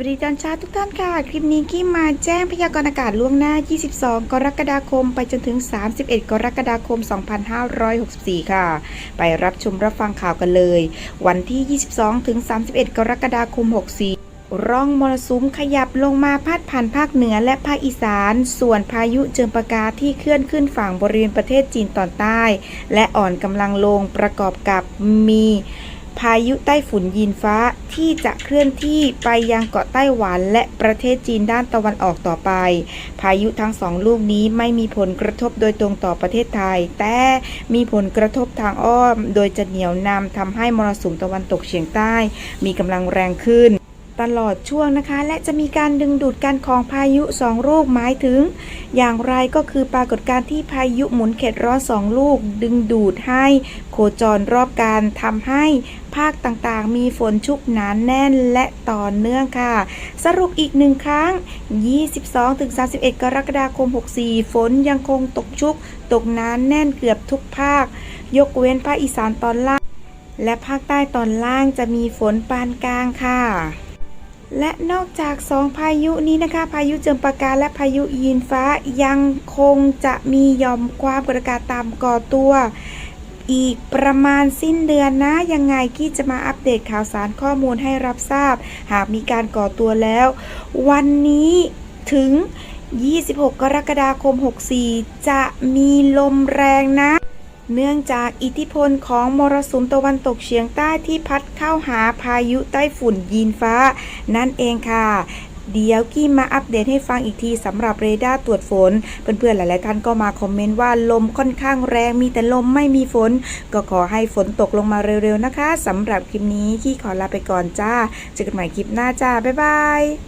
วัสดีตอนเช้าทุกท่านค่ะ คลิปนี้กี้มาแจ้งพยากรณ์อากาศล่วงหน้า 22 กรกฎาคม ไปจนถึง 31 กรกฎาคม 2564 ค่ะ ไปรับชมรับฟังข่าวกันเลย วันที่ 22 ถึง 31 กรกฎาคม 64ร่องมรสุมขยับลงมาพาดผ่านภาคเหนือและภาคอีสาน ส่วนพายุเจิมปากาที่เคลื่อนขึ้นฝั่งบริเวณประเทศจีนตอนใต้ และอ่อนกำลังลงประกอบกับมี พายุใต้ฝุ่นยีนฟ้าที่จะเคลื่อนที่ไปยังเกาะไต้หวันและประเทศจีนด้านตะวันออกต่อไป พายุทั้งสองลูกนี้ไม่มีผลกระทบโดยตรงต่อประเทศไทย แต่มีผลกระทบทางอ้อม โดยจะเหนี่ยวนำทำให้มรสุมตะวันตกเฉียงใต้ มีกำลังแรงขึ้น ตลอดช่วงนะคะ และจะมีการดึงดูดกันของพายุสองลูกหมายถึง อย่างไรก็คือปรากฏการณ์ที่พายุหมุนเขตร้อนสองลูก ดึงดูดให้โคจรรอบการทำให้ภาคต่างๆ มีฝนชุกหนานแน่นและต่อเนื่องค่ะ สรุปอีกหนึ่งครั้ง 22-31 กรกฎาคม 64 ฝนยังคงตกชุก ตกหนานแน่นเกือบทุกภาค ยกเว้นภาคอีสานตอนล่าง และภาคใต้ตอนล่างจะมีฝนปานกลางค่ะ และนอกจากสองพายุนี้นะคะ พายุเจิมปากาและพายุยีนฟ้ายังคงจะมีหย่อมความกดอากาศต่ำก่อตัว อีกประมาณสิ้นเดือนนะ ยังไงกี้จะมาอัปเดตข่าวสารข้อมูลให้รับทราบ หากมีการก่อตัวแล้ว วันนี้ถึง 26 กรกฎาคม 64 จะมีลมแรงนะ เนื่องจากอิทธิพลของมรสุมตะวันตกเฉียงใต้ที่พัดเข้าหาพายุไต้ฝุ่นยีนฟ้า นั่นเองค่ะเดี๋ยวกี้มาอัปเดตให้ฟังอีกทีสำหรับเรดาร์ตรวจฝน เพื่อนๆหลายๆท่านก็มาคอมเมนต์ว่าลมค่อนข้างแรงมีแต่ลมไม่มีฝน ก็ขอให้ฝนตกลงมาเร็วๆนะคะสำหรับคลิปนี้กี้ขอลาไปก่อนจ้าเจอกันใหม่คลิปหน้าจ้าบ๊ายบาย